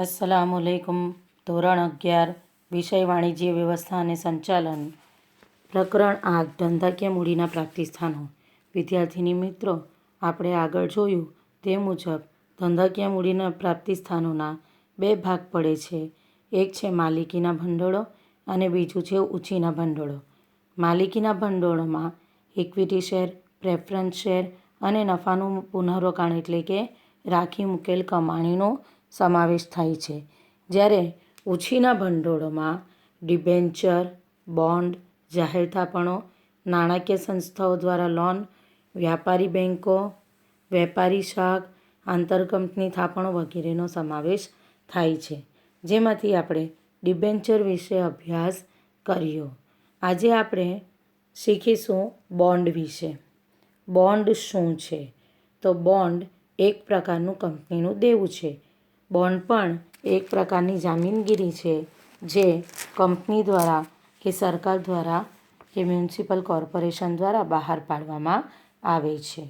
અસલામ અલૈકુમ ધોરણ અગિયાર વિષય વાણિજ્ય વ્યવસ્થા અને સંચાલન. પ્રકરણ આઠ, ધંધાકીય મૂડીના પ્રાપ્તિસ્થાનો. વિદ્યાર્થીની મિત્રો, આપણે આગળ જોયું તે મુજબ ધંધાકીય મૂડીના પ્રાપ્તિસ્થાનોના બે ભાગ પડે છે. એક છે માલિકીના ભંડોળો અને બીજું છે ઉછીના ભંડોળો. માલિકીના ભંડોળોમાં ઇક્વિટી શેર પ્રેફરન્સ શેર અને નફાનું પુનઃરોકાણ એટલે કે રાખી મૂકેલ કમાણીનો સમાવેશ થાય છે. જ્યારે ઉછીના ભંડોળોમાં ડિબેન્ચર, બોન્ડ જાહેર થાપણો નાણાકીય સંસ્થાઓ દ્વારા લોન, વ્યાપારી બેન્કો વેપારી શાખ, આંતરકંપની થાપણો વગેરેનો સમાવેશ થાય છે. જેમાંથી આપણે ડિબેન્ચર વિશે અભ્યાસ કર્યો. આજે આપણે શીખીશું બોન્ડ વિશે. બોન્ડ શું છે? તો બોન્ડ એક પ્રકારનું કંપનીનું દેવું છે. બોન્ડ પણ એક પ્રકારની જામીનગીરી છે, જે કંપની દ્વારા કે સરકાર દ્વારા કે મ્યુનિસિપલ કોર્પોરેશન દ્વારા બહાર પાડવામાં આવે છે.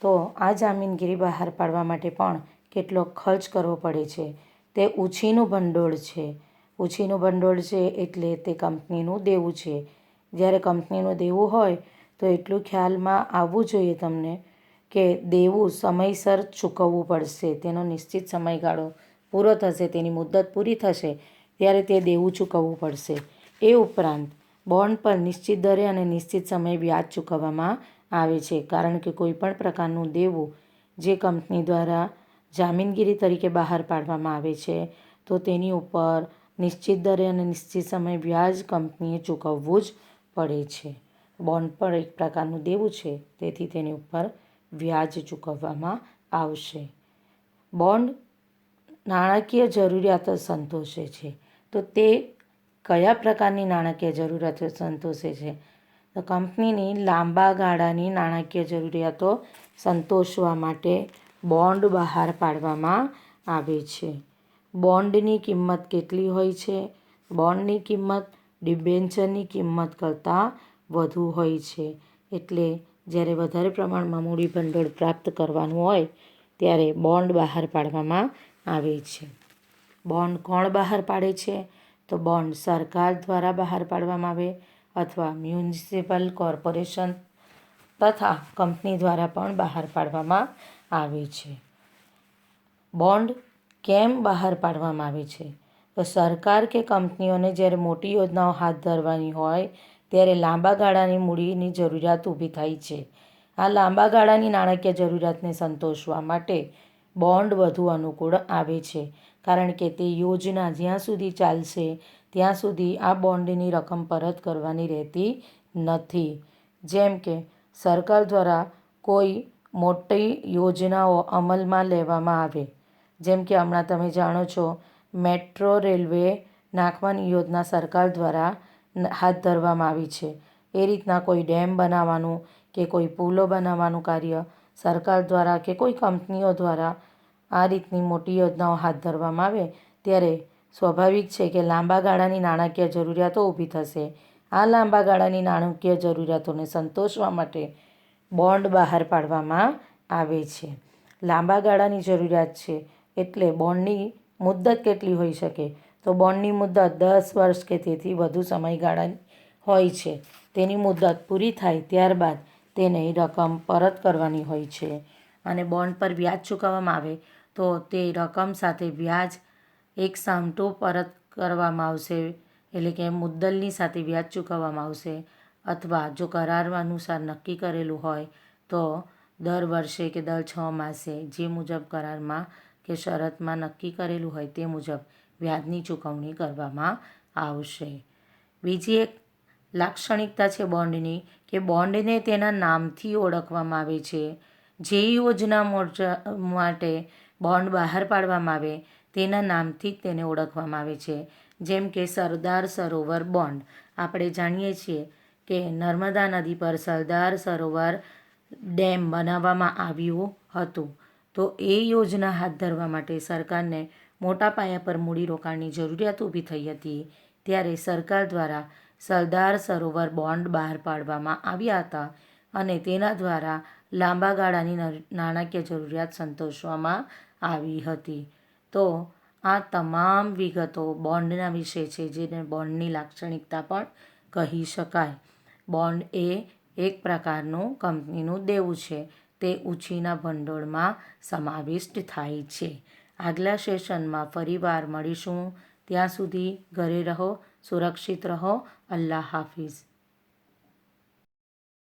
તો આ જામીનગીરી બહાર પાડવા માટે પણ કેટલો ખર્ચ કરવો પડે છે? તે ઉછીનું ભંડોળ છે. ઉછીનું ભંડોળ છે એટલે તે કંપનીનું દેવું છે. જ્યારે કંપનીનું દેવું હોય તો એટલું ખ્યાલમાં આવવું જોઈએ તમને કે દેવું સમયસર ચૂકવવું પડશે. તેનો નિશ્ચિત સમયગાળો પૂરો થશે, તેની મુદત પૂરી થશે, ત્યારે તે દેવું ચૂકવવું પડશે. એ ઉપરાંત, બોન્ડ પર નિશ્ચિત દરે અને નિશ્ચિત સમયે વ્યાજ ચૂકવવામાં આવે છે, કારણ કે કોઈપણ પ્રકારનું દેવું જે કંપની દ્વારા જામીનગીરી તરીકે બહાર પાડવામાં આવે છે, તો તેની ઉપર નિશ્ચિત દરે અને નિશ્ચિત સમયે વ્યાજ કંપનીએ ચૂકવવું જ પડે છે. બોન્ડ પણ એક પ્રકારનું દેવું છે, તેથી તેની ઉપર વ્યાજ ચૂકવવામાં આવશે. બોન્ડ નાણાકીય જરૂરિયાતો સંતોષે છે. તો તે કયા પ્રકારની નાણાકીય જરૂરિયાતો સંતોષે છે? તો કંપનીની લાંબા ગાળાની નાણાકીય જરૂરિયાતો સંતોષવા માટે બોન્ડ બહાર પાડવામાં આવે છે. બોન્ડની કિંમત કેટલી હોય છે? બોન્ડની કિંમત ડિબેન્ચરની કિંમત કરતાં વધુ હોય છે. એટલે જ્યારે વધારે પ્રમાણમાં મૂડી ભંડોળ પ્રાપ્ત કરવાનું હોય, ત્યારે બોન્ડ બહાર પાડવામાં આવે છે. બોન્ડ કોણ બહાર પાડે છે? તો બોન્ડ સરકાર દ્વારા બહાર પાડવામાં આવે અથવા મ્યુનિસિપલ કોર્પોરેશન તથા કંપની દ્વારા પણ બહાર પાડવામાં આવે છે. બોન્ડ કેમ બહાર પાડવામાં આવે છે? તો સરકાર કે કંપનીઓને જ્યારે મોટી યોજનાઓ હાથ ધરવાની હોય ત્યારે લાંબા ગાળાની મૂડીની જરૂરિયાત ઊભી થાય છે. આ લાંબા ગાળાની નાણાકીય જરૂરિયાતને સંતોષવા માટે બોન્ડ વધુ અનુકૂળ આવે છે, કારણ કે તે યોજના જ્યાં સુધી ચાલશે, ત્યાં સુધી આ બોન્ડની રકમ પરત કરવાની રહેતી નથી. જેમ કે, સરકાર દ્વારા કોઈ મોટી યોજનાઓ અમલમાં લેવામાં આવે. જેમ કે, હમણાં તમે જાણો છો, મેટ્રો રેલવે નાખવાની યોજના સરકાર દ્વારા હાથ ધરવામાં આવી છે. એ રીતના કોઈ ડેમ બનાવવાનું કે કોઈ પુલો બનાવવાનું કાર્ય સરકાર દ્વારા કે કોઈ કંપનીઓ દ્વારા આ રીતની મોટી યોજનાઓ હાથ ધરવામાં આવે ત્યારે સ્વાભાવિક છે કે લાંબા ગાળાની નાણાકીય જરૂરિયાતો ઊભી થશે. આ લાંબા ગાળાની નાણાકીય જરૂરિયાતોને સંતોષવા માટે બોન્ડ બહાર પાડવામાં આવે છે. લાંબા ગાળાની જરૂરિયાત છે એટલે બોન્ડની મુદ્દત કેટલી હોઈ શકે? તો બોન્ડની મુદ્દત દસ વર્ષ કે તેથી વધુ સમયગાળાની હોય છે. તેની મુદ્દત પૂરી થાય ત્યારબાદ તેને રકમ પરત કરવાની હોય છે અને બોન્ડ પર વ્યાજ ચૂકવવામાં આવે તો તે રકમ સાથે વ્યાજ એક સામટું પરત કરવામાં આવશે, એટલે કે મુદ્દલની સાથે વ્યાજ ચૂકવવામાં આવશે અથવા જો કરાર અનુસાર નક્કી કરેલું હોય તો દર વર્ષે કે દર છ માસે જે મુજબ કરારમાં કે શરતમાં નક્કી કરેલું હોય તે મુજબ વ્યાજની ચૂકવણી કરવામાં આવશે. બીજી એક લાક્ષણિકતા છે બોન્ડની કે બોન્ડને તેના નામથી ઓળખવામાં આવે છે. જે યોજના માટે બોન્ડ બહાર પાડવામાં આવે તેના નામથી જ તેને ઓળખવામાં આવે છે. જેમ કે સરદાર સરોવર બોન્ડ. આપણે જાણીએ છીએ કે નર્મદા નદી પર સરદાર સરોવર ડેમ બનાવવામાં આવ્યું હતું. તો એ યોજના હાથ ધરવા માટે સરકારને મોટા પાયા પર મૂડીરોકાણની જરૂરિયાત ઊભી થઈ હતી, ત્યારે સરકાર દ્વારા સરદાર સરોવર બોન્ડ બહાર પાડવામાં આવ્યા હતા અને તેના દ્વારા લાંબા ગાળાની નાણાકીય જરૂરિયાત સંતોષવામાં આવી હતી. તો આ તમામ વિગતો બોન્ડના વિશે છે, જેને બોન્ડની લાક્ષણિકતા પણ કહી શકાય. બોન્ડ એ એક પ્રકારનું કંપનીનું દેવું છે, તે ઉછીના ભંડોળમાં સમાવિષ્ટ થાય છે. આગલા સેશનમાં ફરીવાર મળીશું. ત્યાં સુધી ઘરે રહો સુરક્ષિત રહો. અલ્લાહ હાફિઝ.